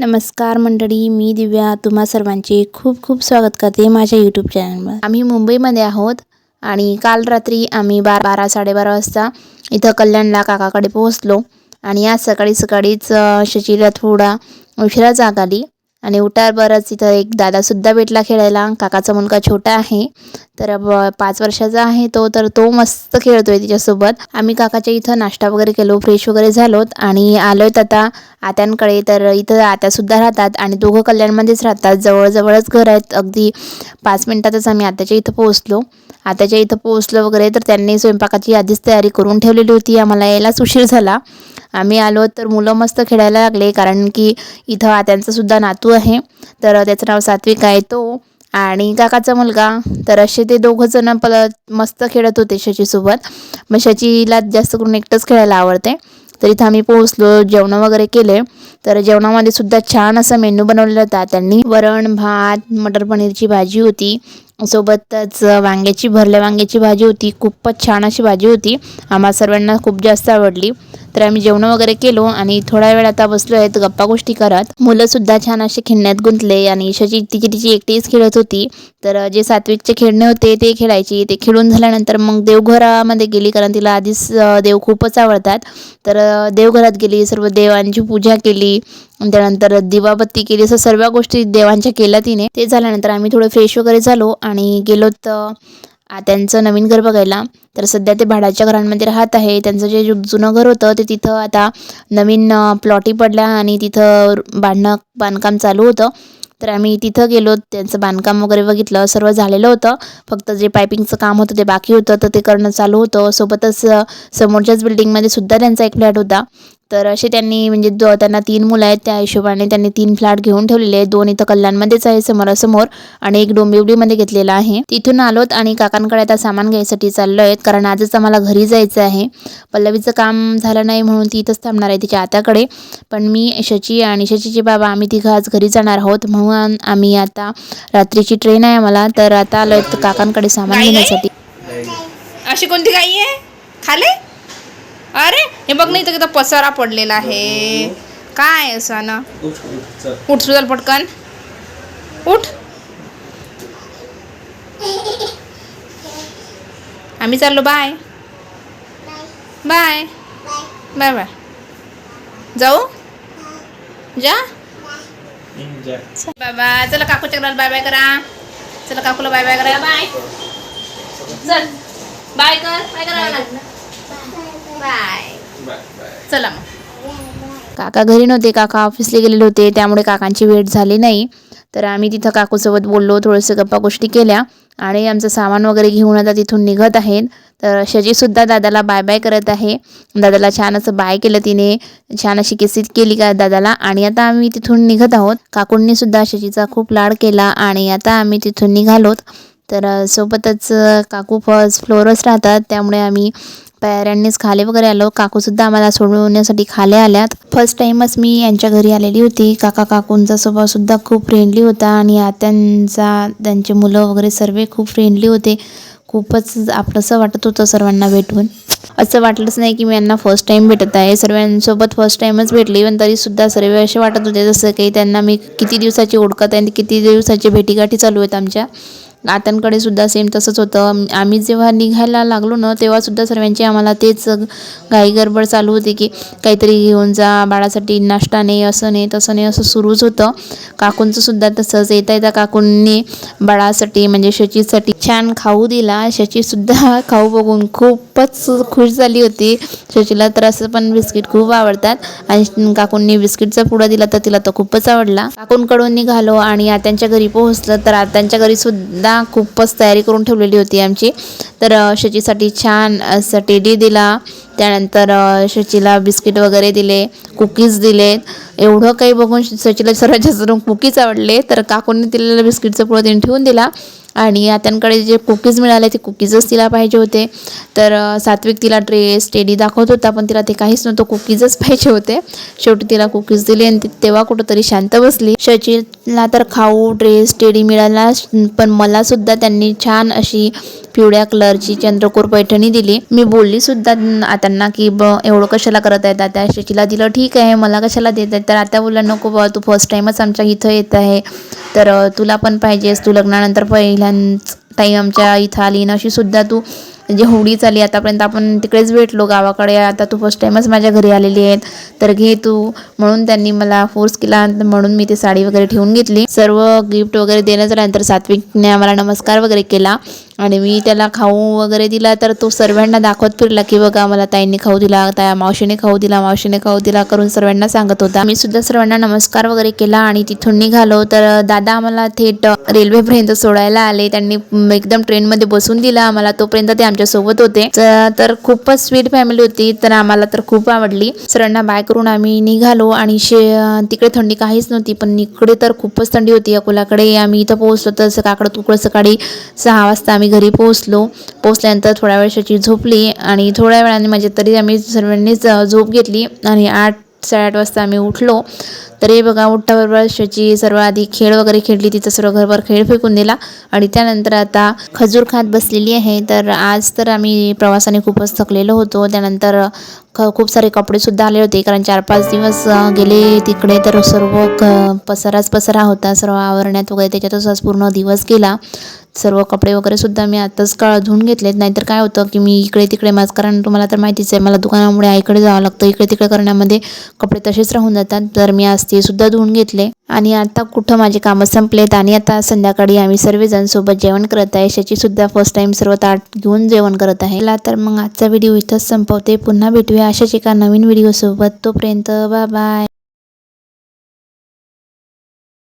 नमस्कार मंडळी मी दिव्या. तुम्हा सर्वांचे खूप खूप स्वागत करते माझ्या यूट्यूब चॅनलवर आम्ही मुंबईमध्ये आहोत आणि काल रात्री आम्ही बारा बारा साडेबारा वाजता इथं कल्याणला काकाकडे पोहोचलो आणि आज सकाळी सकाळीच शचीला थोडा उशिरा जाग आली आणि बरंच इथं एक दादासुद्धा भेटला खेळायला. काकाचा मुलगा छोटा आहे. तर ब- पाच वर्षाचा आहे तो तर तो मस्त खेळतोय तिच्यासोबत. आम्ही काकाच्या इथं नाश्ता वगैरे केलो फ्रेश वगैरे झालोत आणि आलोत आता आत्यांकडे. तर इथं आत्यासुद्धा राहतात आणि दोघं कल्याणमध्येच राहतात. जवळजवळच घर आहेत. अगदी पाच मिनटातच आम्ही आत्याच्या इथं पोहोचलो. आत्याच्या इथं पोहोचलो वगैरे तर त्यांनी स्वयंपाकाची आधीच तयारी करून ठेवलेली होती. आम्हाला यायलाच उशीर झाला. आम्ही आलो तर मुलं मस्त खेळायला लागले कारण की इथं आत्यांचासुद्धा नातू आहे. तर त्याचं नाव सात्विक आहे. तो आणि काकाचा मुलगा. तर असे ते दोघं जण पल मस्त खेळत होते शशीसोबत. मग शशीला जास्त करून एकटंच खेळायला आवडते. तर इथं आम्ही पोहोचलो जेवणं वगैरे केले. तर जेवणामध्ये सुद्धा छान असा मेनू बनवलेला होता. त्यांनी वरण भात मटर पनीरची भाजी होती. सोबतच वांग्याची भरल्या वांग्याची भाजी होती. खूपच छान अशी भाजी होती. आम्हा सर्वांना खूप जास्त आवडली. तर आम्ही जेवण वगैरे केलो आणि थोडा वेळ आता बसलो आहेत गप्पा गोष्टी करत. मुलंसुद्धा छान असे खेळण्यात गुंतले आणि ईशाची तिची तिची एकटीच खेळत होती. तर जे सात्विकचे खेळणे होते ते खेळायची. ते खेळून झाल्यानंतर मग देवघरामध्ये गेली कारण तिला आधीच देव खूपच आवडतात. तर देवघरात गेली सर्व देवांची पूजा केली. त्यानंतर दिवाबत्ती केली. असं सर्व गोष्टी देवांच्या केल्या तिने. ते झाल्यानंतर आम्ही थोडं फ्रेश वगैरे झालो आणि गेलो तर त्यांचं नवीन घर बघायला. तर सध्या ते भाड्याच्या घरांमध्ये राहत आहे. त्यांचं जे जुनं घर होतं ते तिथं आता नवीन प्लॉटी पडल्या आणि तिथं बांधणं बांधकाम चालू होतं. तर आम्ही तिथं गेलो त्यांचं बांधकाम वगैरे बघितलं सर्व झालेलं होतं. फक्त जे पायपिंगचं काम होतं ते बाकी होतं. तर ते करणं चालू होतं. सोबतच समोरच्याच बिल्डिंगमध्ये सुद्धा त्यांचा एक फ्लॅट होता. तर असे त्यांनी म्हणजे दो त्यांना तीन मुलं आहेत त्या हिशोबाने त्यांनी तीन फ्लॅट घेऊन ठेवलेले आहेत. दोन इथं कल्याणमध्येच आहे समोरासमोर आणि एक डोंबिवलीमध्ये घेतलेला आहे. तिथून आलोत आणि काकांकडे आता सामान घ्यायसाठी चाललो आहेत कारण आजच आम्हाला घरी जायचं आहे. पल्लवीचं काम झालं नाही म्हणून ती इथंच थांबणार आहे तिच्या आत्याकडे. पण मी शची आणि शशीचे बाबा आम्ही तिघं आज घरी जाणार आहोत. म्हणून आम्ही आता रात्रीची ट्रेन आहे आम्हाला. तर आता आलो काकांकडे सामान? घेण्यासाठी. अशी कोणती गाई आहे? खाले? हे बघ नाही तर पसारा पडलेला आहे. काय असं ना उठ सुधाल पटकन. उठ. आम्ही चाललो बाय. बाय. Bye bye. जाऊ? जा? बाबा चला काकूच्या घरात बाय बाय करा. चला काकूला बाय बाय करा. बाय. चल. बाय कर. बाय करा. बाय. चला मग. काका घरी नव्हते काका ऑफिसला गेलेले होते त्यामुळे काकांची भेट झाली नाही. तर आम्ही तिथं काकूसोबत बोललो थोडंसं गप्पा गोष्टी केल्या. आणि आमचं सामान वगैरे घेऊन आता तिथून निघत आहेत. तर शजीसुद्धा दादाला बाय बाय करत आहे. दादाला छान असं बाय केलं तिने. छान अशी किसीत केली का दादाला. आणि आता आम्ही तिथून निघत आहोत. काकूंनी सुद्धा शजीचा खूप लाड केला आणि आता आम्ही तिथून निघालोत. तर सोबतच काकू फर्स्ट फ्लोअरच राहतात. त्यामुळे आम्ही पायऱ्यांनीच खाली वगैरे आलो. काकूसुद्धा आम्हाला सोडवण्यासाठी खाली आल्यात. फर्स्ट टाईमच मी यांच्या घरी आलेली होती. काका काकूंचा स्वभावसुद्धा खूप फ्रेंडली होता आणि आत्यांचा त्यांचे मुलं वगैरे सर्व खूप फ्रेंडली होते. खूपच आपलंसं वाटत होतं सर्वांना भेटून. असं वाटलंच नाही की मी यांना फर्स्ट टाईम भेटत आहे. सर्वांसोबत फर्स्ट टाईमच भेटली पण तरीसुद्धा सर्व असे वाटत होते जसं काही त्यांना मी किती दिवसाची ओळखत आहे आणि किती दिवसाची भेटीगाठी चालू आहेत आमच्या. आत्यांकडे सुद्धा सेम तसंच होतं. आम्ही जेव्हा निघायला लागलो ना तेव्हासुद्धा सर्वांची आम्हाला तेच घाई गडबड चालू होती की काहीतरी घेऊन जा बाळासाठी नाश्ता नाही असं नाही तसं नाही असं सुरूच होतं. काकूंचं सुद्धा तसंच. येता येता काकूंनी बाळासाठी म्हणजे शचीसाठी छान खाऊ दिला. शचीसुद्धा खाऊ बघून खूपच खुश झाली होती. शचीला तर असं पण बिस्किट खूप आवडतात. आणि काकूंनी बिस्किटचा पुडा दिला तर तिला तो खूपच आवडला. काकूंकडून निघालो आणि आत्यांच्या घरी पोहोचलं. तर आत्यांच्या घरी सुद्धा खूपच तयारी करून ठेवलेली होती आमची. तर शचीसाठी छान असं टेडी दिला. त्यानंतर शचीला बिस्किट वगैरे दिले कुकीज दिलेत. एवढं काही बघून सचीला सर्वात जास्त कुकीज आवडले. तर काकूंनी दिलेलं बिस्किटचं पुढं तिने ठेवून दिला. आणि आत्यांकडे जे कुकीज मिळाले ते कुकीजच तिला पाहिजे होते. तर सात्विक तिला ड्रेस टेडी दाखवत होता पण तिला ते काहीच नव्हतं कुकीजच पाहिजे होते. शेवटी तिला कुकीज दिले आणि तेव्हा कुठंतरी शांत बसली. शचीला तर खाऊ ड्रेस टेडी मिळाला पण मला सुद्धा त्यांनी छान अशी पिवळ्या कलरची चंद्रकोर पैठणी दिली. मी बोलली सुद्धा आत्यांना की ब एवढं कशाला करत आहेत आता शचीला दिलं ठीक आहे मला कशाला देत आहेत तर आता बोलला नको बा तू फर्स्ट टाईमच आमच्या इथं येत आहे. तर तुला पण पाहिजेस तू लग्नानंतर पहिल्यांच टाईम आमच्या इथं आली ना अशी सुद्धा तू म्हणजे होडीच आली. आतापर्यंत आपण तिकडेच भेटलो गावाकडे. आता तू फर्स्ट टाईमच माझ्या घरी आलेली आहेत. तर घे तू. म्हणून त्यांनी मला फोर्स केला म्हणून मी ती साडी वगैरे ठेवून घेतली. सर्व गिफ्ट वगैरे देण्यात झाल्यानंतर सात्विकने आम्हाला नमस्कार वगैरे केला. आणि मी त्याला खाऊ वगैरे दिला तर तो सर्वांना दाखवत फिरला की बघा मला ताईंनी खाऊ दिला त्या मावशीने खाऊ दिला मावशीने खाऊ दिला करून सर्वांना सांगत होता. मी सुद्धा सर्वांना नमस्कार वगैरे केला आणि तिथून निघालो. तर दादा आम्हाला थेट रेल्वेपर्यंत सोडायला आले. त्यांनी एकदम ट्रेनमध्ये बसून दिला आम्हाला. तोपर्यंत ते आमच्यासोबत होते. तर खूपच स्वीट फॅमिली होती. तर आम्हाला तर खूप आवडली. सर्वांना बाय करून आम्ही निघालो आणि शे तिकडे थंडी काहीच नव्हती पण इकडे तर खूपच थंडी होती अकोलाकडे. आम्ही इथं पोहोचलो तर काकडं तुकडं सकाळी सहा वाजता आम्ही घरी पोहोचलो. पोहोचल्यानंतर थोड्या वेळ झोपली आणि थोड्या वेळाने म्हणजे तरी आम्ही सर्वांनीच झोप घेतली आणि आठ साडेआठ वाजता आम्ही उठलो. तर हे बघा उठल्याबरोबर शची सर्व आधी खेळ वगैरे खेळली तिचं सर्व घरभर खेळ फेकून दिला. आणि त्यानंतर आता खजूर खात बसलेली आहे. तर आज तर आम्ही प्रवासाने खूपच थकलेलो होतो. त्यानंतर ख खूप सारे कपडेसुद्धा आले होते. कारण चार पाच दिवस गेले तिकडे. तर सर्व क पसाराच पसारा होता. सर्व आवरण्यात वगैरे त्याच्यातच आज पूर्ण दिवस गेला. सर्व कपडे वगैरे सुद्धा मी आत्ताच का धुवून घेतलेत. नाहीतर काय होतं की मी इकडे तिकडे माझं कारण तुम्हाला तर माहितीच आहे मला दुकानामुळे आईकडे जावं लागतं. इकडे तिकडे करण्यामध्ये कपडे तसेच राहून जातात. तर मी आज ते सुद्धा धुवून घेतले. आणि आता कुठं माझे कामं संपलेत आणि आता संध्याकाळी आम्ही सर्वजण सोबत जेवण करत आहे. शची सुद्धा फर्स्ट टाइम सर्व ताट घेऊन जेवण करत आहे. ला तर मग आजचा व्हिडिओ इथंच संपवते. पुन्हा भेटूया अशाच एका नवीन व्हिडिओसोबत तोपर्यंत बाय बाय